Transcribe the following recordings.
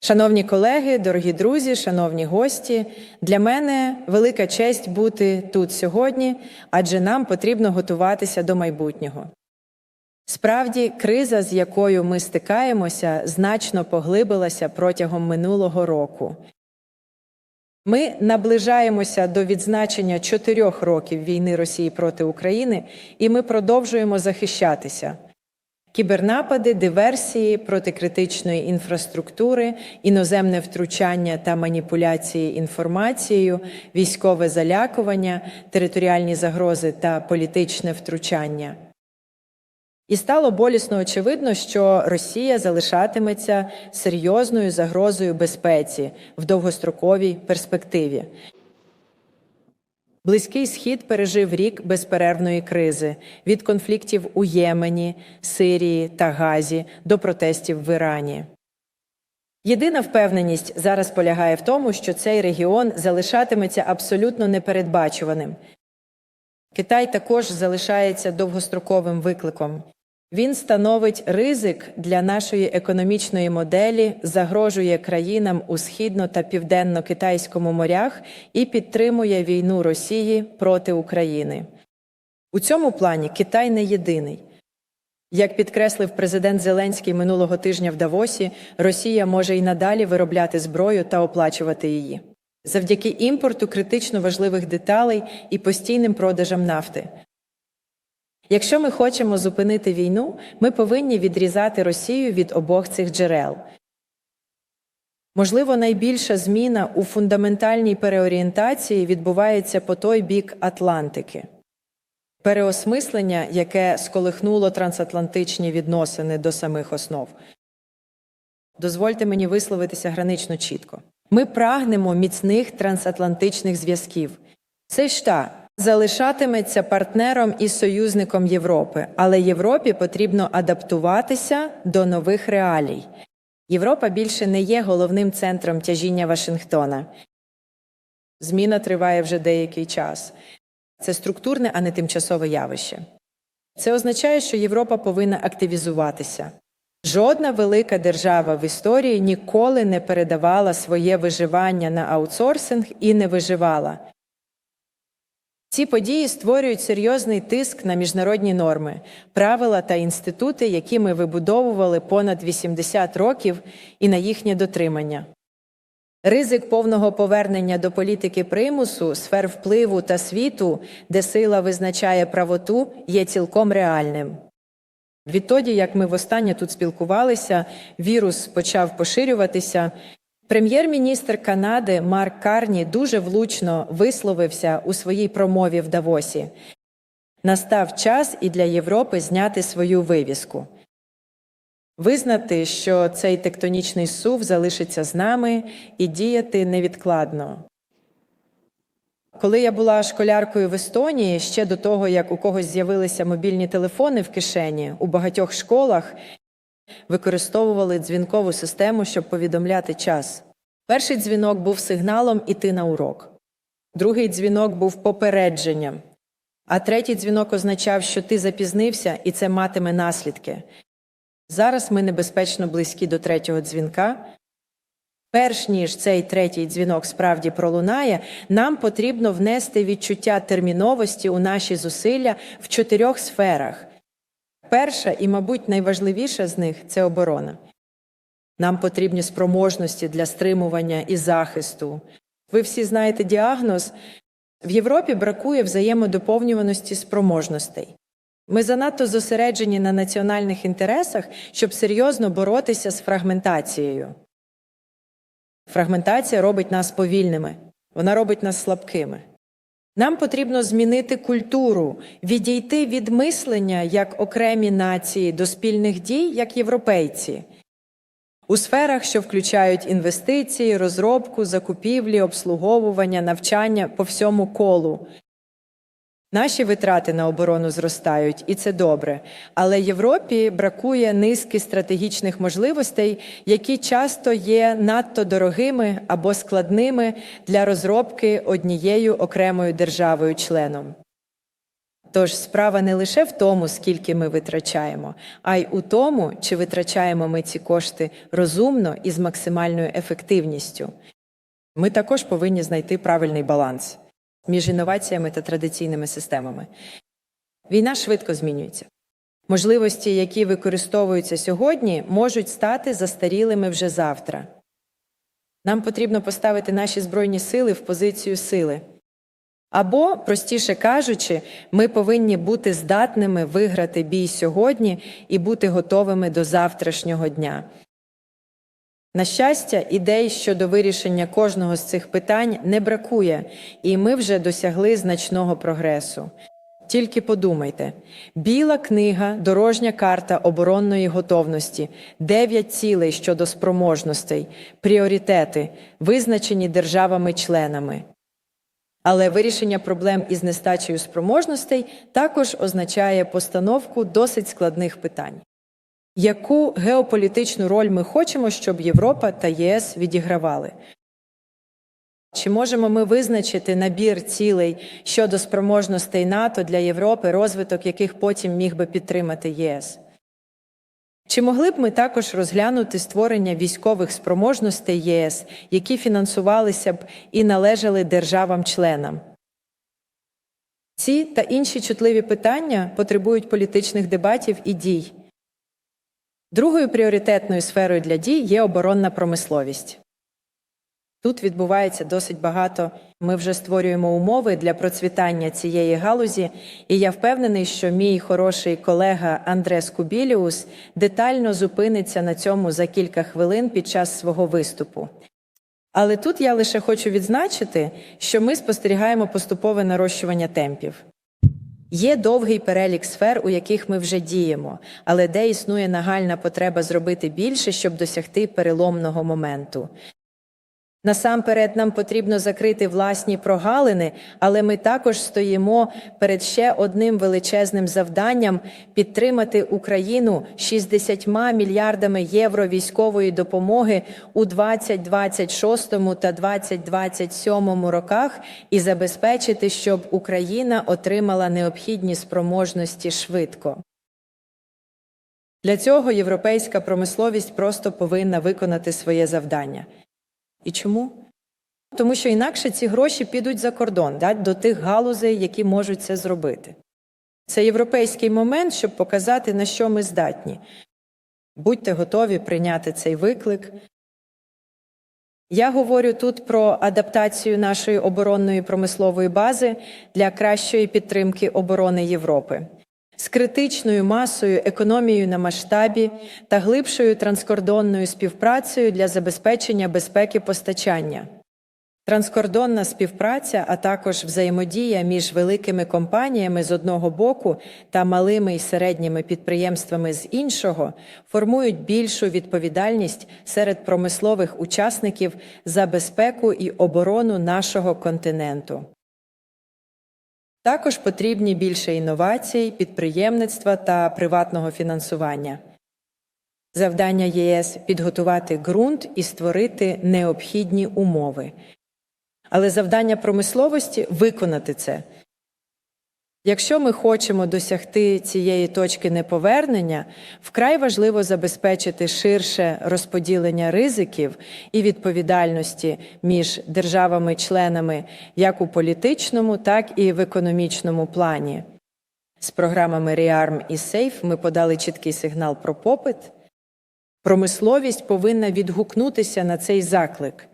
Шановні колеги, дорогі друзі, шановні гості, для мене велика честь бути тут сьогодні, адже нам потрібно готуватися до майбутнього. Справді, криза, з якою ми стикаємося, значно поглибилася протягом минулого року. Ми наближаємося до відзначення чотирьох років війни Росії проти України, і ми продовжуємо захищатися. Кібернапади, диверсії проти критичної інфраструктури, іноземне втручання та маніпуляції інформацією, військове залякування, територіальні загрози та політичне втручання. І стало болісно очевидно, що Росія залишатиметься серйозною загрозою безпеці в довгостроковій перспективі. Близький схід пережив рік безперервної кризи від конфліктів у Ємені, Сирії та Газі до протестів в Ірані. Єдина впевненість зараз полягає в тому, що цей регіон залишатиметься абсолютно непередбачуваним. Китай також залишається довгостроковим викликом. Він становить ризик для нашої економічної моделі, загрожує країнам у східно та південно-китайському морях і підтримує війну Росії проти України. У цьому плані Китай не єдиний. Як підкреслив президент Зеленський минулого тижня в Давосі, Росія може і надалі виробляти зброю та оплачувати її завдяки імпорту критично важливих деталей і постійним продажам нафти. Якщо ми хочемо зупинити війну, ми повинні відрізати Росію від обох цих джерел. Можливо, найбільша зміна у фундаментальній переорієнтації відбувається по той бік Атлантики. Переосмислення, яке сколихнуло трансатлантичні відносини до самих основ. Дозвольте мені висловитися гранично чітко. Ми прагнемо міцних трансатлантичних зв'язків. США залишатиметься партнером і союзником Європи, але Європі потрібно адаптуватися до нових реалій. Європа більше не є головним центром тяжіння Вашингтона. Зміна триває вже деякий час. Це структурне, а не тимчасове явище. Це означає, що Європа повинна активізуватися. Жодна велика держава в історії ніколи не передавала своє виживання на аутсорсинг і не виживала. Ці події створюють серйозний тиск на міжнародні норми, правила та інститути, які ми вибудовували понад 80 років, і на їхнє дотримання. Ризик повного повернення до політики примусу, сфер впливу та світу, де сила визначає правоту, є цілком реальним. Відтоді, як ми востаннє тут спілкувалися, вірус почав поширюватися. Прем'єр-міністр Канади Марк Карні дуже влучно висловився у своїй промові в Давосі. Настав час і для Європи зняти свою вивіску. Визнати, що цей тектонічний сув залишиться з нами і діяти невідкладно. Коли я була школяркою в Естонії, ще до того, як у когось з'явилися мобільні телефони в кишені, у багатьох школах використовували дзвінкову систему, щоб повідомляти час. Перший дзвінок був сигналом іти на урок, другий дзвінок був попередженням, а третій дзвінок означав, що ти запізнився і це матиме наслідки. Зараз ми небезпечно близькі до третього дзвінка. Перш ніж цей третій дзвінок справді пролунає, нам потрібно внести відчуття терміновості у наші зусилля в чотирьох сферах. Перша і, мабуть, найважливіша з них це оборона. Нам потрібні спроможності для стримування і захисту. Ви всі знаєте діагноз. В Європі бракує взаємодоповнюваності спроможностей. Ми занадто зосереджені на національних інтересах, щоб серйозно боротися з фрагментацією. Фрагментація робить нас повільними, вона робить нас слабкими. Нам потрібно змінити культуру, відійти від мислення як окремі нації до спільних дій як європейці. У сферах, що включають інвестиції, розробку, закупівлі, обслуговування, навчання по всьому колу. Наші витрати на оборону зростають, і це добре. Але Європі бракує низки стратегічних можливостей, які часто є надто дорогими або складними для розробки однією окремою державою-членом. Тож справа не лише в тому, скільки ми витрачаємо, а й у тому, чи витрачаємо ми ці кошти розумно і з максимальною ефективністю. Ми також повинні знайти правильний баланс між інноваціями та традиційними системами. Війна швидко змінюється. Можливості, які використовуються сьогодні, можуть стати застарілими вже завтра. Нам потрібно поставити наші збройні сили в позицію сили. Або, простіше кажучи, ми повинні бути здатними виграти бій сьогодні і бути готовими до завтрашнього дня. На щастя, ідей щодо вирішення кожного з цих питань не бракує, і ми вже досягли значного прогресу. Тільки подумайте: біла книга, дорожня карта оборонної готовності, дев'ять цілей щодо спроможностей, пріоритети, визначені державами-членами. Але вирішення проблем із нестачею спроможностей також означає постановку досить складних питань. Яку геополітичну роль ми хочемо, щоб Європа та ЄС відігравали? Чи можемо ми визначити набір цілей щодо спроможностей НАТО для Європи, розвиток яких потім міг би підтримати ЄС? Чи могли б ми також розглянути створення військових спроможностей ЄС, які фінансувалися б і належали державам-членам? Ці та інші чутливі питання потребують політичних дебатів і дій. Другою пріоритетною сферою для дій є оборонна промисловість. Тут відбувається досить багато. Ми вже створюємо умови для процвітання цієї галузі, і я впевнений, що мій хороший колега Андрес Кубіліус детально зупиниться на цьому за кілька хвилин під час свого виступу. Але тут я лише хочу відзначити, що ми спостерігаємо поступове нарощування темпів. Є довгий перелік сфер, у яких ми вже діємо, але де існує нагальна потреба зробити більше, щоб досягти переломного моменту. Насамперед нам потрібно закрити власні прогалини, але ми також стоїмо перед ще одним величезним завданням підтримати Україну 60 мільярдами євро військової допомоги у 2026 та 2027 роках і забезпечити, щоб Україна отримала необхідні спроможності швидко. Для цього європейська промисловість просто повинна виконати своє завдання. І чому? Тому що інакше ці гроші підуть за кордон да, до тих галузей, які можуть це зробити. Це європейський момент, щоб показати, на що ми здатні. Будьте готові прийняти цей виклик. Я говорю тут про адаптацію нашої оборонної промислової бази для кращої підтримки оборони Європи з критичною масою, економією на масштабі та глибшою транскордонною співпрацею для забезпечення безпеки постачання. Транскордонна співпраця, а також взаємодія між великими компаніями з одного боку та малими і середніми підприємствами з іншого формують більшу відповідальність серед промислових учасників за безпеку і оборону нашого континенту. Також потрібні більше інновацій, підприємництва та приватного фінансування. Завдання ЄС підготувати ґрунт і створити необхідні умови. Але завдання промисловості виконати це. Якщо ми хочемо досягти цієї точки неповернення, вкрай важливо забезпечити ширше розподілення ризиків і відповідальності між державами-членами як у політичному, так і в економічному плані. З програмами REARM і SAFE ми подали чіткий сигнал про попит. Промисловість повинна відгукнутися на цей заклик.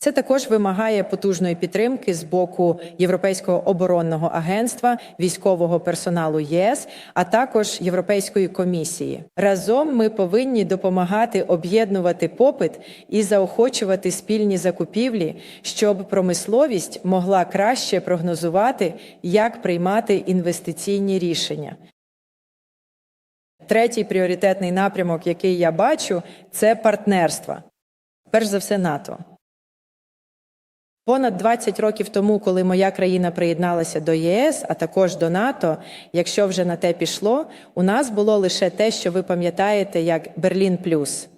Це також вимагає потужної підтримки з боку Європейського оборонного агентства, військового персоналу ЄС, а також Європейської комісії. Разом ми повинні допомагати об'єднувати попит і заохочувати спільні закупівлі, щоб промисловість могла краще прогнозувати, як приймати інвестиційні рішення. Третій пріоритетний напрямок, який я бачу, це партнерства. Перш за все, НАТО. Понад 20 років тому, коли моя країна приєдналася до ЄС, а також до НАТО, якщо вже на те пішло, у нас було лише те, що ви пам'ятаєте, як Берлін Плюс.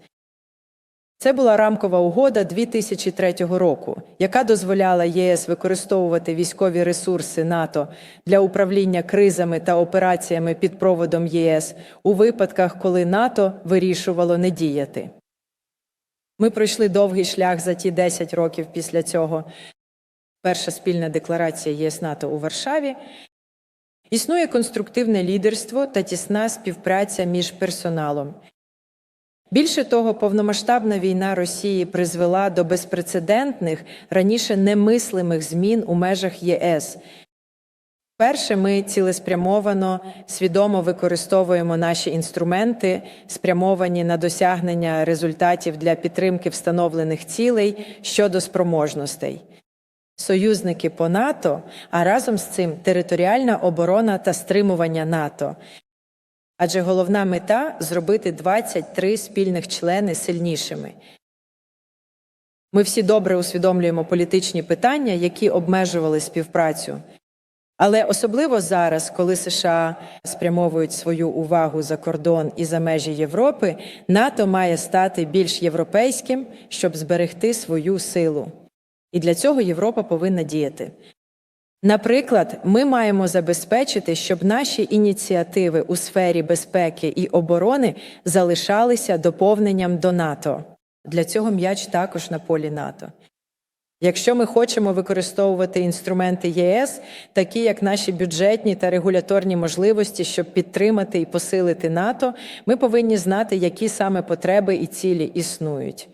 Це була рамкова угода 2003 року, яка дозволяла ЄС використовувати військові ресурси НАТО для управління кризами та операціями під проводом ЄС у випадках, коли НАТО вирішувало не діяти. Ми пройшли довгий шлях за ті 10 років після цього. Перша спільна декларація ЄС НАТО у Варшаві. Існує конструктивне лідерство та тісна співпраця між персоналом. Більше того, повномасштабна війна Росії призвела до безпрецедентних, раніше немислимих змін у межах ЄС. Перше, ми цілеспрямовано свідомо використовуємо наші інструменти, спрямовані на досягнення результатів для підтримки встановлених цілей щодо спроможностей. Союзники по НАТО, а разом з цим територіальна оборона та стримування НАТО. Адже головна мета зробити 23 спільних члени сильнішими. Ми всі добре усвідомлюємо політичні питання, які обмежували співпрацю. Але особливо зараз, коли США спрямовують свою увагу за кордон і за межі Європи, НАТО має стати більш європейським, щоб зберегти свою силу. І для цього Європа повинна діяти. Наприклад, ми маємо забезпечити, щоб наші ініціативи у сфері безпеки і оборони залишалися доповненням до НАТО. Для цього м'яч також на полі НАТО. Якщо ми хочемо використовувати інструменти ЄС, такі як наші бюджетні та регуляторні можливості, щоб підтримати і посилити НАТО, ми повинні знати, які саме потреби і цілі існують.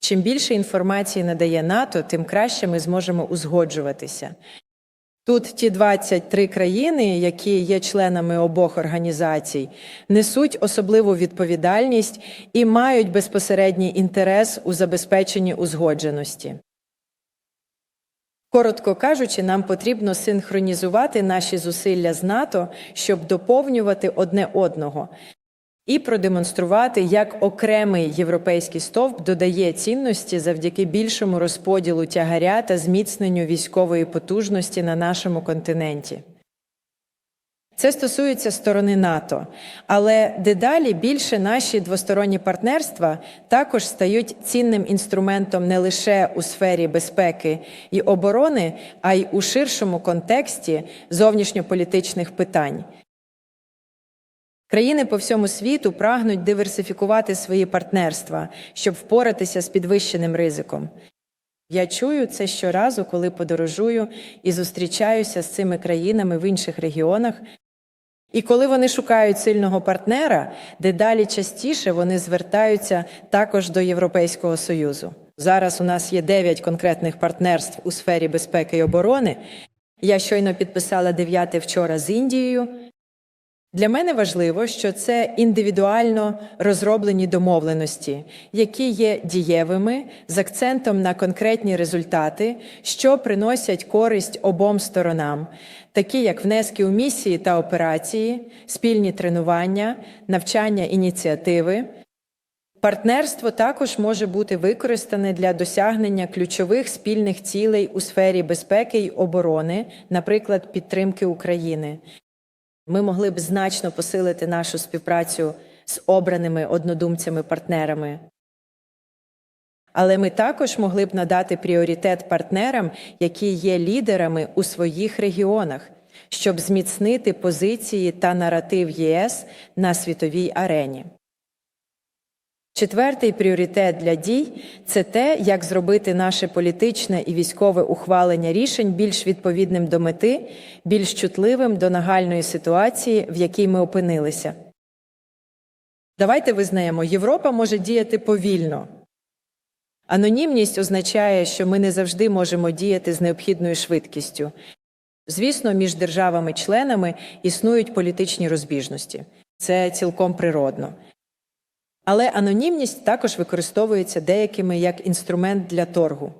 Чим більше інформації надає НАТО, тим краще ми зможемо узгоджуватися. Тут ті 23 країни, які є членами обох організацій, несуть особливу відповідальність і мають безпосередній інтерес у забезпеченні узгодженості. Коротко кажучи, нам потрібно синхронізувати наші зусилля з НАТО, щоб доповнювати одне одного і продемонструвати, як окремий європейський стовп додає цінності завдяки більшому розподілу тягаря та зміцненню військової потужності на нашому континенті. Це стосується сторони НАТО, але дедалі більше наші двосторонні партнерства також стають цінним інструментом не лише у сфері безпеки і оборони, а й у ширшому контексті зовнішньополітичних питань. Країни по всьому світу прагнуть диверсифікувати свої партнерства, щоб впоратися з підвищеним ризиком. Я чую це щоразу, коли подорожую і зустрічаюся з цими країнами в інших регіонах. І коли вони шукають сильного партнера, дедалі частіше вони звертаються також до Європейського Союзу. Зараз у нас є дев'ять конкретних партнерств у сфері безпеки і оборони. Я щойно підписала дев'яте вчора з Індією. Для мене важливо, що це індивідуально розроблені домовленості, які є дієвими з акцентом на конкретні результати, що приносять користь обом сторонам, такі як внески у місії та операції, спільні тренування, навчання ініціативи. Партнерство також може бути використане для досягнення ключових спільних цілей у сфері безпеки й оборони, наприклад, підтримки України. Ми могли б значно посилити нашу співпрацю з обраними однодумцями-партнерами. Але ми також могли б надати пріоритет партнерам, які є лідерами у своїх регіонах, щоб зміцнити позиції та наратив ЄС на світовій арені. Четвертий пріоритет для дій це те, як зробити наше політичне і військове ухвалення рішень більш відповідним до мети, більш чутливим до нагальної ситуації, в якій ми опинилися. Давайте визнаємо, Європа може діяти повільно. Анонімність означає, що ми не завжди можемо діяти з необхідною швидкістю. Звісно, між державами-членами існують політичні розбіжності. Це цілком природно. Але анонімність також використовується деякими як інструмент для торгу.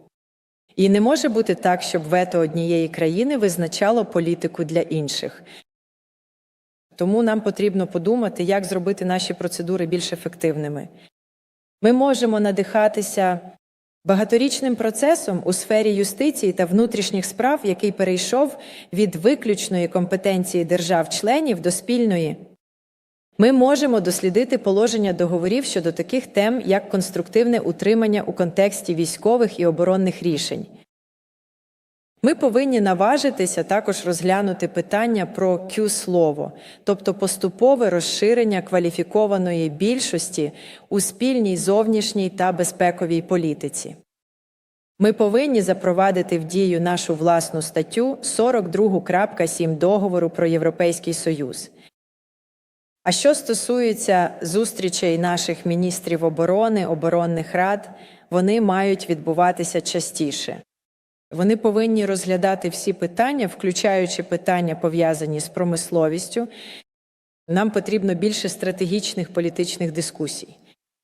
І не може бути так, щоб вето однієї країни визначало політику для інших. Тому нам потрібно подумати, як зробити наші процедури більш ефективними. Ми можемо надихатися багаторічним процесом у сфері юстиції та внутрішніх справ, який перейшов від виключної компетенції держав-членів до спільної. Ми можемо дослідити положення договорів щодо таких тем, як конструктивне утримання у контексті військових і оборонних рішень. Ми повинні наважитися також розглянути питання про Q-слово, тобто поступове розширення кваліфікованої більшості у спільній зовнішній та безпековій політиці. Ми повинні запровадити в дію нашу власну статтю 42.7 договору про Європейський Союз. А що стосується зустрічей наших міністрів оборони, оборонних рад, вони мають відбуватися частіше. Вони повинні розглядати всі питання, включаючи питання, пов'язані з промисловістю. Нам потрібно більше стратегічних політичних дискусій.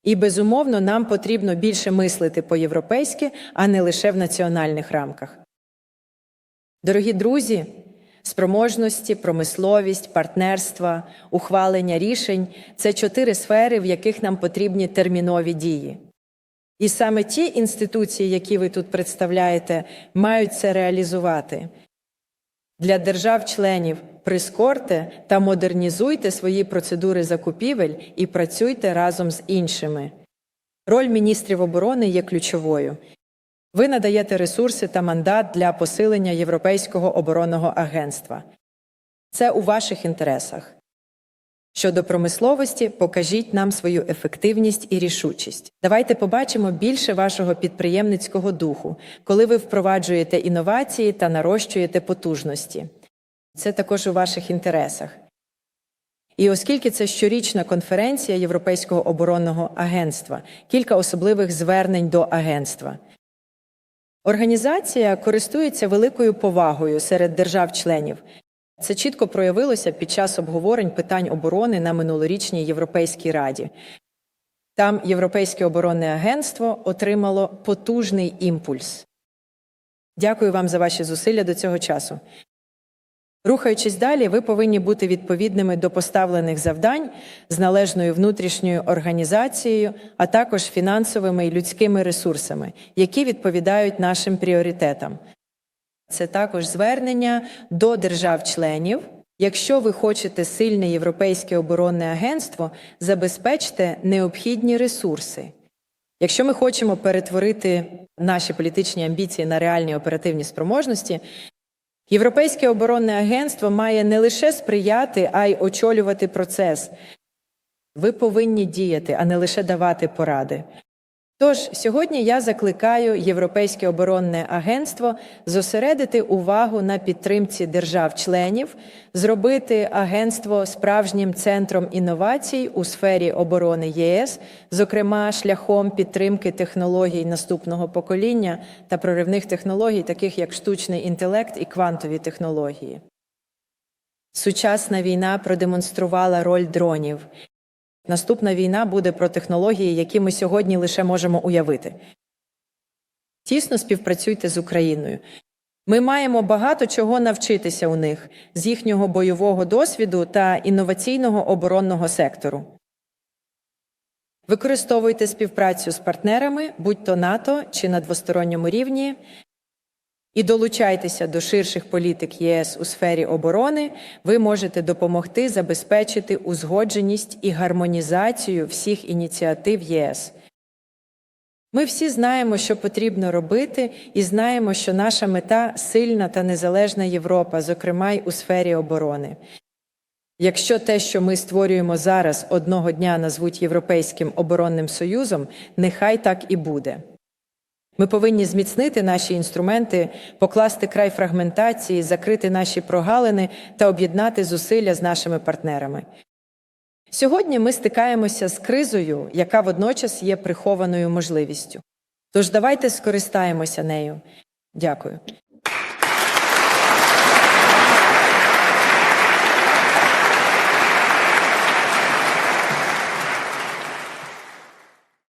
І, безумовно, нам потрібно більше мислити по-європейськи, а не лише в національних рамках. Дорогі друзі, спроможності, промисловість, партнерства, ухвалення рішень це чотири сфери, в яких нам потрібні термінові дії. І саме ті інституції, які ви тут представляєте, мають це реалізувати. Для держав-членів прискорте та модернізуйте свої процедури закупівель і працюйте разом з іншими. Роль міністрів оборони є ключовою. Ви надаєте ресурси та мандат для посилення Європейського оборонного агентства. Це у ваших інтересах. Щодо промисловості, покажіть нам свою ефективність і рішучість. Давайте побачимо більше вашого підприємницького духу, коли ви впроваджуєте інновації та нарощуєте потужності. Це також у ваших інтересах. І оскільки це щорічна конференція Європейського оборонного агентства, кілька особливих звернень до агентства. Організація користується великою повагою серед держав-членів. Це чітко проявилося під час обговорень питань оборони на минулорічній Європейській раді. Там Європейське оборонне агентство отримало потужний імпульс. Дякую вам за ваші зусилля до цього часу. Рухаючись далі, ви повинні бути відповідними до поставлених завдань з належною внутрішньою організацією, а також фінансовими і людськими ресурсами, які відповідають нашим пріоритетам. Це також звернення до держав-членів. Якщо ви хочете сильне європейське оборонне агентство, забезпечте необхідні ресурси. Якщо ми хочемо перетворити наші політичні амбіції на реальні оперативні спроможності, Європейське оборонне агентство має не лише сприяти, а й очолювати процес. Ви повинні діяти, а не лише давати поради. Тож сьогодні я закликаю Європейське оборонне агентство зосередити увагу на підтримці держав-членів, зробити агентство справжнім центром інновацій у сфері оборони ЄС, зокрема шляхом підтримки технологій наступного покоління та проривних технологій, таких як штучний інтелект і квантові технології. Сучасна війна продемонструвала роль дронів. Наступна війна буде про технології, які ми сьогодні лише можемо уявити. Тісно співпрацюйте з Україною. Ми маємо багато чого навчитися у них з їхнього бойового досвіду та інноваційного оборонного сектору. Використовуйте співпрацю з партнерами, будь то НАТО чи на двосторонньому рівні, і долучайтеся до ширших політик ЄС у сфері оборони, ви можете допомогти забезпечити узгодженість і гармонізацію всіх ініціатив ЄС. Ми всі знаємо, що потрібно робити, і знаємо, що наша мета сильна та незалежна Європа, зокрема й у сфері оборони. Якщо те, що ми створюємо зараз, одного дня назвуть Європейським оборонним союзом, нехай так і буде. Ми повинні зміцнити наші інструменти, покласти край фрагментації, закрити наші прогалини та об'єднати зусилля з нашими партнерами. Сьогодні ми стикаємося з кризою, яка водночас є прихованою можливістю. Тож давайте скористаємося нею. Дякую.